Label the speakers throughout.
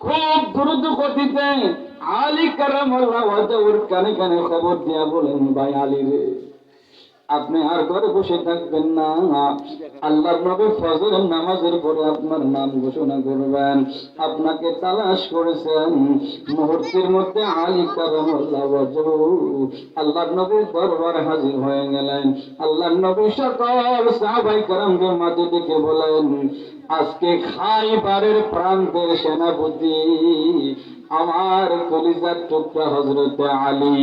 Speaker 1: খুব দ্রুত গতিতে আলী কারাম ওর কানে কানে খবর দিয়া বলেন ভাই আলী রে। আপনি আর ঘরে বসে থাকবেন না। আল্লাহ নবী ফজরের নামাজের পরে আপনার নাম ঘোষণা করবেন। আপনাকে তালাশ করেছেন। মুহূর্তের মধ্যে আলী কারাম আল্লাহ নবীর দরবার হাজির হয়ে গেলেন। আল্লাহ নবী সকল সাহাবাই কারামদের মাঝে ডেকে বলেন, আজকে খাইবারের প্রান্তের সেনাপতি, আমার কলিজার টুকরা হজরত আলী।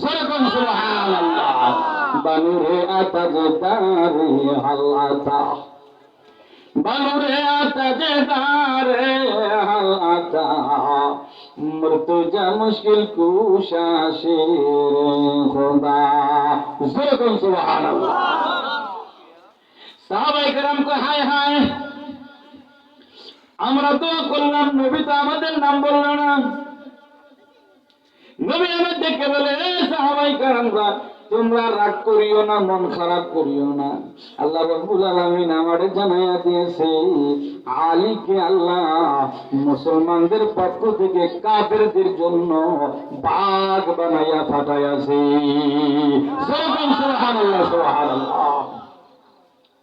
Speaker 1: সুবহানাল্লাহ। বানুরে আতা যে তারে হাল্লাতা বানুরে আতা যে তারে হাল্লাতা মৃত্যুজা মুশকিল কুশা শের খোদা সরকম সুবহানাল্লাহ সাহাবাই کرام কো হায় হায় আমরা তো করলাম নবী তো আমাদের নাম বললো না নবী আমার দেখে বলে "এ সাহাবাই কারামরা তোমরা রাগ করিও না, মন খারাপ করিও না। আল্লাহ রব্বুল আলামিন আমারে জানাইয়া দিয়েছে, আলীকে আল্লাহ মুসলমানদের পক্ষ থেকে কাফেরদের জন্য বাঘ বানাইয়া ফাটাইয়াছে সুবহানাল্লাহ সুবহানাল্লাহ।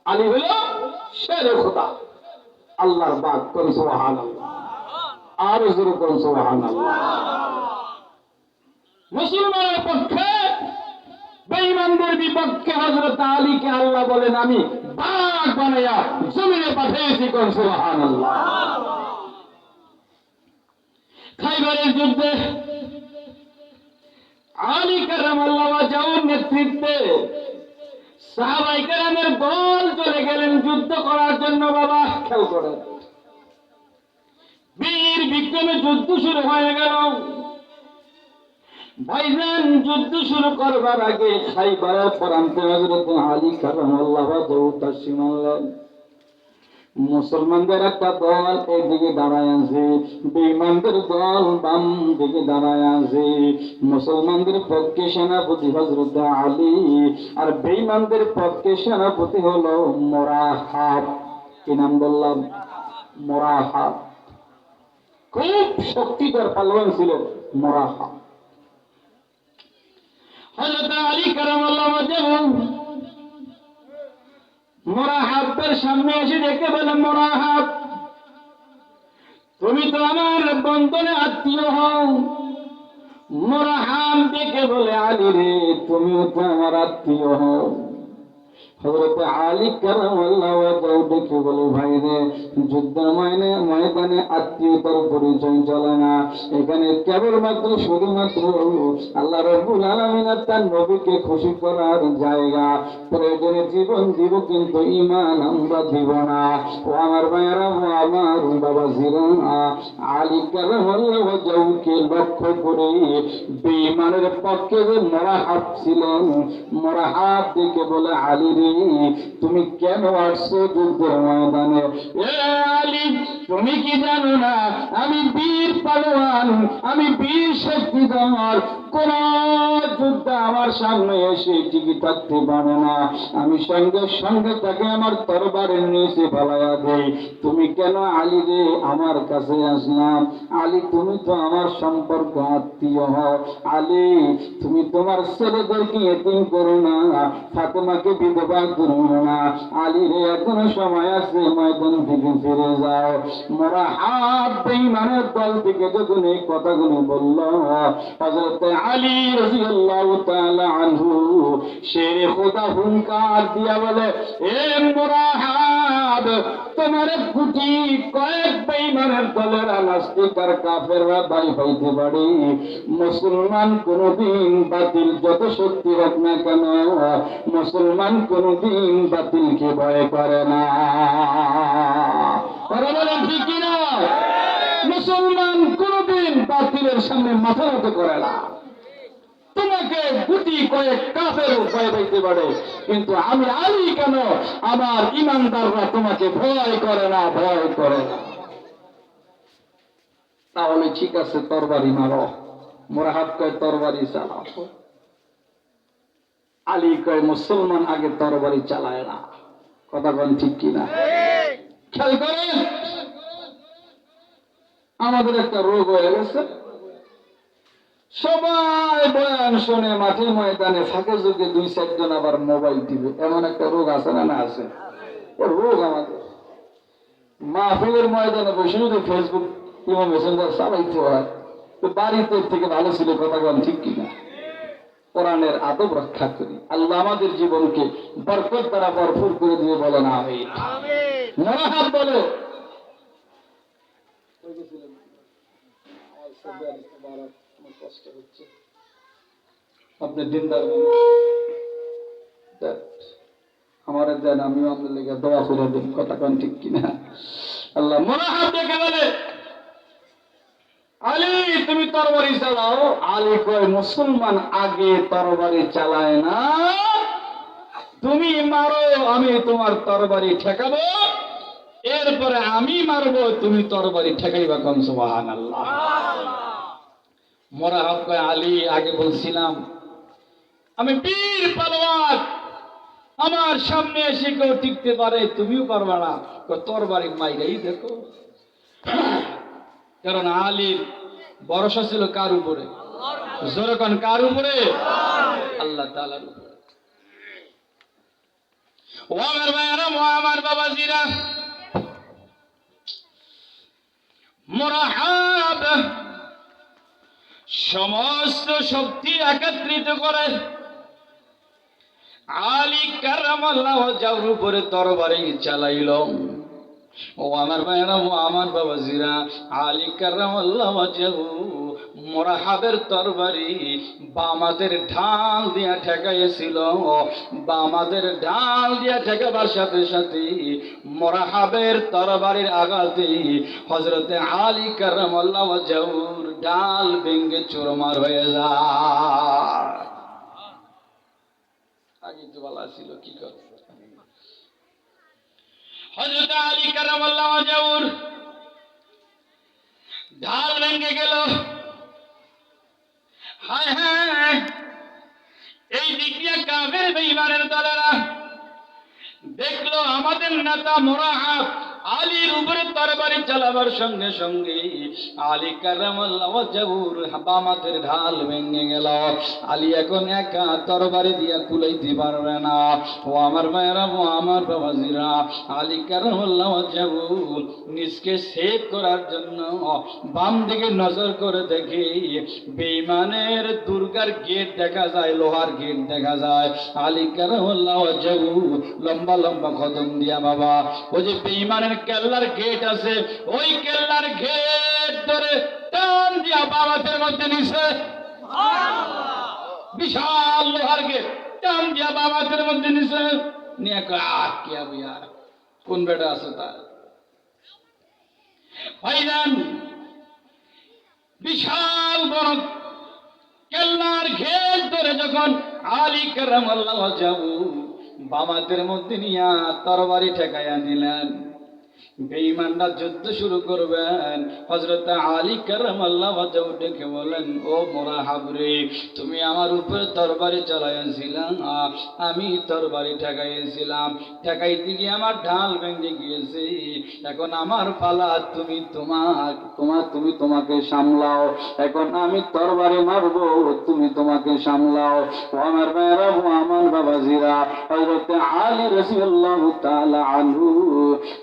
Speaker 1: আলী হলো শেরে খোদা। আল্লাহর বাদ কোন সুবহান আর জোরে কোন সুবহান মুসলমানের পক্ষে বেঈমানদের বিপক্ষে হযরত আলীকে আল্লাহ বলেন, আমি বাঘ বানাইয়া জমিনে পাঠিয়েছি কোন সুবহান খাইবারের যুদ্ধে আলী কারামাল্লাহ ওয়াজাউর নেতৃত্বে সাহাবাই কেরামের দল চলে গেলেন যুদ্ধ করার জন্য বাবা, খেয়াল করেন। বীর বিক্রমে যুদ্ধ শুরু হয়ে গেল। ভাইজান যুদ্ধ শুরু করবার আগে খাইবার প্রান্তে হজরত আলী কালাম আল্লাহ তাসিম আনলেন মুসলমানদের একটা দল এইদিকে দাঁড়ায় আছে, বেঈমানদের দল বাম দিকে দাঁড়ায় আছে, মুসলমানদের পক্ষে সেনাপতি হজরত আলী আর বেঈমানদের পক্ষে সেনাপতি হলো মোরাহাব। কি নাম বললাম? মোরাহাব। খুব শক্তিধর পালন ছিল মোরাহাব। মোরাহাবের সামনে এসে দেখে বলে মোরাহাব, তুমি তো আমার বন্ধনে আত্মীয় হও। মোরাহাম দেখে বলে, আলী রে, তুমিও তো আমার আত্মীয় হও। হজরত আলী কারাম আল্লাহ দেখে ভাই রে, যুদ্ধের ময়নে, ময়দানে আত্মীয়তার পরিচয় চলে না। এখানে কেবলমাত্র শুধুমাত্র আল্লাহ তার নবীকে খুশি করার জায়গা। প্রয়োজনে জীবন দিব কিন্তু ইমান আমরা দিব না। ও আমার ভাইয়েরা, ও আমার বাবা জিরা আলী কারাম আল্লাহ যাউকে লক্ষ্য করে বেঈমানের পক্ষে যে মরাহাব ছিলেন মরাহাব দেখে বলে, আলী রে তুমি কেন আসছো যুদ্ধের ময়দানে? এ আলী, তুমি কি জানো না? আমি বীর পালোয়ান, আমি বীর শক্তিধর। কোন যুদ্ধ আমার সামনে এসে টিকে থাকতে পারে না। আমি সঙ্গে সঙ্গে তাকে আমার তরবারের নিচে ফেলাইয়া দেই। তুমি কেন আলী রে আমার কাছে আসলাম আলী, তুমি তো আমার সম্পর্ক আত্মীয়। হও আলী, তুমি তোমার ছেলেদেরকে এতিম করো না, ফাতেমাকে বিধবা করো না। আলী রে, এখনও সময় আছে, ময়দান থেকে ফিরে যাও। মোরা হাত বেঈমানের দল থেকে যখন এই কথাগুলো বলল, হযরত আলী আনহু খোদা হুঙ্কার দিয়া বলে, এ তোমার কয়েক দলের কাফেররা পারে। মুসলমান কোনদিন বাতিল যত শক্তি হোক না কেন, মুসলমান কোনদিন বাতিলকে ভয় করে না? মুসলমান কোনদিন বাতিলের সামনে মাথা নত করে না। তোমাকে গুটি কয়েক কাফের ভয় পাইতে পারে। কিন্তু আমি আলী কেন? আমার ইমানদাররা তোমাকে ভয় করে না, ভয় করে না। তাহলে ঠিক আছে, তরবারি মারো। মোরা হাত কয়, তরবারি চালাও। আলী কয়, মুসলমান আগে তরবারি চালায় না। কথা বলেন ঠিক কিনা? খেয়াল করেন? আমাদের একটা রোগ হয়ে গেছে সবাই বয়ান শুনে মাঠে ময়দানে ফাঁকে যুগে দুই চারজন আবার মোবাইল টিভি এমন একটা রোগ আছে না না আছে? রোগ আমাদের। মাহফিলের ময়দানে বসে যদি ফেসবুক কিংবা মেসেঞ্জার চালাইতে হয় তো বাড়িতে থেকে ভালো ছিল কথা বল ঠিক কিনা? কোরআনের আদব রক্ষা করি। আল্লাহ আমাদের জীবনকে বরকত দ্বারা ভরপুর করে দিয়ে বলে। না আমি মনোহাত বলো কষ্ট হচ্ছে। আপনি দিনদার আমারে দেন, আমিও আপনার লেগে দোয়া করে দিন, কথা কন ঠিক কিনা। আল্লাহ মনোহাত দেখে বলে, আলী, তুমি তরবারি চালাও। আলী কয়, মুসলমান আগে তরবারি চালায় না। তুমি মারো, আমি তোমার তরবারি ঠেকাবো। এরপরে আমি মারবো, তুমি তরবারি ঠেকাইবা কম সুবাহান আল্লাহ মরা হক আলী আগে বলছিলাম আমি বীর পালোয়ার আমার সামনে এসে কেউ টিকতে পারে তুমিও পারবা না। কয়, তরবারি মাইরাই দেখো। কারণ আলীর ভরসা ছিল কার উপরে? জোরকন কার উপরে? আল্লাহ তালার উপরে। ও আমার ভাইয়ারা ও আমার বাবাজিরা মোরাহাব সমস্ত শক্তি একত্রিত করে। আলী কারামাল্লাহ যাওয়ার উপরে তরবারি চালাইল। ও আমার ভাইরা ও আমার বাবা জিরা আলী কারামাল্লাহ মোরাহাবের তরবারি বামাদের ঢাল দিয়া ঠেকাইছিল বামাদের ঢাল দিয়া ঠেকাবার সাথে সাথে মোরাহাবের তরবারির আঘাতে হজরতে আলী কারামাল্লাহ যাউর ঢাল ভেঙ্গে চোরমার হয়ে যায়। আগে তো বলা ছিল, কি করবে? হজরত আলী কারামাল্লাহ জাউর ঢাল ভেঙে গেল হায় হায় এই দিক দিয়ে কাফের বেঈমানের দলেরা দেখল আমাদের নেতা মোরাহাব আলীর উপরে তরবারি চালাবার সঙ্গে সঙ্গে আলী কারামাল্লাহ জাহুর বামাদের ঢাল ভেঙে গেল। আলী এখন একা তরবারি দিয়া কুলাইতে পারবে না। ও আমার মায়েরা, ও আমার বাবাজিরা, আলী কারামাল্লাহ নিজকে সেভ করার জন্য বাম দিকে নজর করে দেখি বেইমানের দুর্গার গেট দেখা যায়, লোহার গেট দেখা যায়। আলী কারামাল্লাহ লম্বা লম্বা কদম দিয়া বাবা, ওই যে বেইমানের কেল্লার গেট আছে ওই কেল্লার গেট ধরে টান দিয়া বাবাতের মধ্যে নিছে। বিশাল লোহার গেট টান দিয়া বাবাতের মধ্যে নিছে। নিয়ে আহ কি হবে আর কোন বেটা আছে তার? ভাইজান বিশাল বড় কেল্লার ঘের ধরে যখন আলী কারাম আল্লাহ যাব বামাদের মধ্যে নিয়া তরবারি ঠেকাইয়া নিলেন বেঈমানরা যুদ্ধ শুরু করবেন। হজরত আলী কারাম আল্লাহ ডেকে বলেন ও মোরা হাবরে তুমি আমার উপরে তরবারি চালাইয়াছিলাম আমি তরবারি ঠেকাইয়াছিলাম। ঠেকাইতে গিয়ে আমার ঢাল ভেঙে গিয়েছে। এখন আমার পালা তুমি তোমার তোমার তুমি তোমাকে সামলাও। এখন আমি তরবারি মারবো, তুমি তোমাকে সামলাও। আমার ও আমার বাবাজিরা, হযরত আলী রাদিয়াল্লাহু তাআলা আনহু,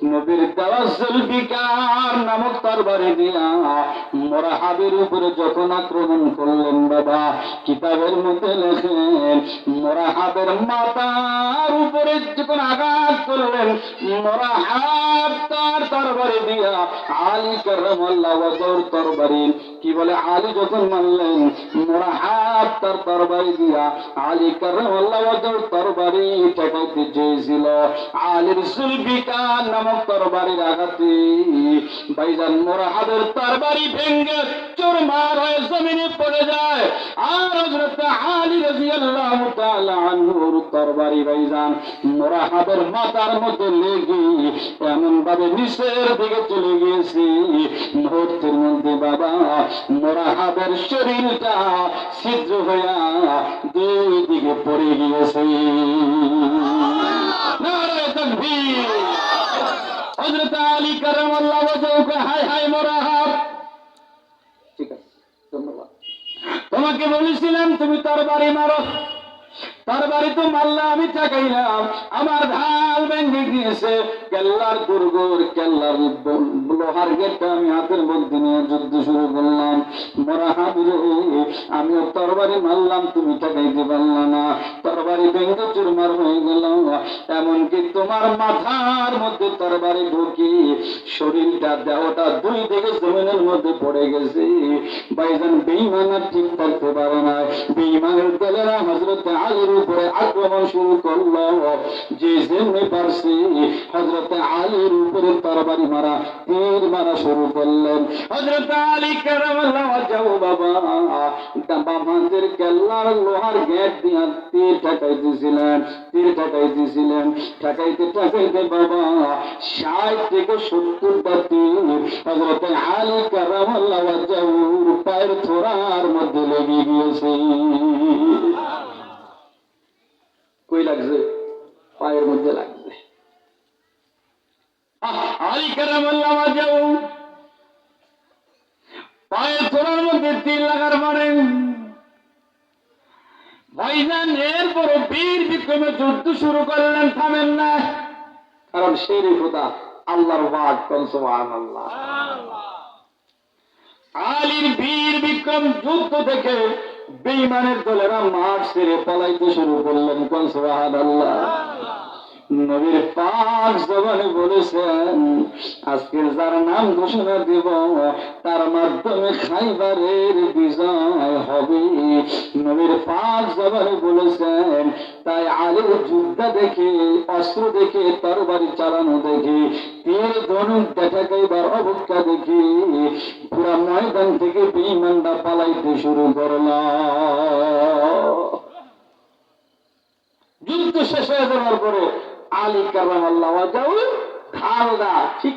Speaker 1: নবীর তাওয়াজ্জুল বিকার নামক দিয়া মোরাহাবের উপরে যখন আক্রমণ করলেন বাবা, কিতাবের মধ্যে লেখেন, মোরাহাবের মাতার উপরে যখন আঘাত করলেন, মোরাহাব তার তরবারি দিয়া আলী কারামাল্লাহ তরবারি কি বলে? আলী যখন মানলেন মোরাহাব তার তরবারি দিয়া আলী কারামাল্লাহ ওয়াজর তরবারি ঠেকাইতে চেয়েছিল। আলীর সুলবিকা নামক তরবারির আঘাতে ভাইজান মোরাহাবের তরবারি ভেঙ্গে চোরমার হয়ে জমিনে পড়ে যায়। আর হযরত আলী রাদিয়াল্লাহু তাআলা আনহুর তরবারি ভাইজান মোরাহাবের মাথার মধ্যে লেগে এমন ভাবে নিচের দিকে চলে গিয়েছে। মুহূর্তের মধ্যে বাবা মোরাহাবের শরীরটা ছিদ্র হইয়া দুই দিকে পড়ে গিয়েছে। তোমাকে বলেছিলাম, তুমি তার বাড়ি মারো। তার বাড়ি তো মারলা আমি টাকাইলাম আমার ঢাল ভেঙে গিয়েছে। কেল্লার দুর্গর কেল্লার লোহার গেটটা আমি হাতের মধ্যে নিয়ে যুদ্ধ শুরু করলাম। মরা হাবিরে আমিও তরবারি মারলাম, তুমি ঠেকাইতে পারলা না। তরবারি ভেঙে চুরমার হয়ে গেল। এমনকি তোমার মাথার মধ্যে তরবারি ঢুকি শরীরটা, দেহটা দুই দিকে জমিনের মধ্যে পড়ে গেছে। বাইজান বেইমানা ঠিক থাকতে পারে না। বেইমানের দলেরা হজরত আলীর উপরে আক্রমণ শুরু করল। যে যেমনি পারছে হজরত আলীর উপরে তরবারি মারা তীর মারা শুরু করলেন। হজরত আলী কেরামাল্লাহ যাও বাবা। হাতের কেল্লার লোহার গেট দিয়া তীর ঠেকাইতেছিলেন তীর ঠেকাইতেছিলেন। ঠেকাইতে ঠেকাইতে বাবা ষাট থেকে সত্তরটা তীর হজরত আলী কেরামাল্লাহ যাউর পায়ের থোড়ার মধ্যে লেগে গিয়েছে। কই লাগছে? পায়ের মধ্যে লাগছে। শুরু করলেন, থামেন না। কারণ সেই খোদা, আল্লাহর বাদ কনসমান আল্লাহ আলীর বীর বিক্রম যুদ্ধ থেকে বেইমানের দলেরা মাঠ ছেড়ে পালাইতে শুরু করলেন কনসবাহান আল্লাহ নবীর পাক জবানে বলেছেন আজকে যার নাম ঘোষণা দিব, তার মাধ্যমে খাইবারের বিজয় হবে। নবীর পাক জবানে বলেছেন, তাই আলীর যুদ্ধ দেখে, অস্ত্র দেখে, তরবারি চালানো দেখে তীর ধনুক দেখা গাইবার অবজ্ঞা দেখে, পুরা ময়দান থেকে বেইমানরা পালাইতে শুরু করলাম যুদ্ধ শেষ হয়ে যাওয়ার পরে আলী কারাম আল্লাহ ঠিক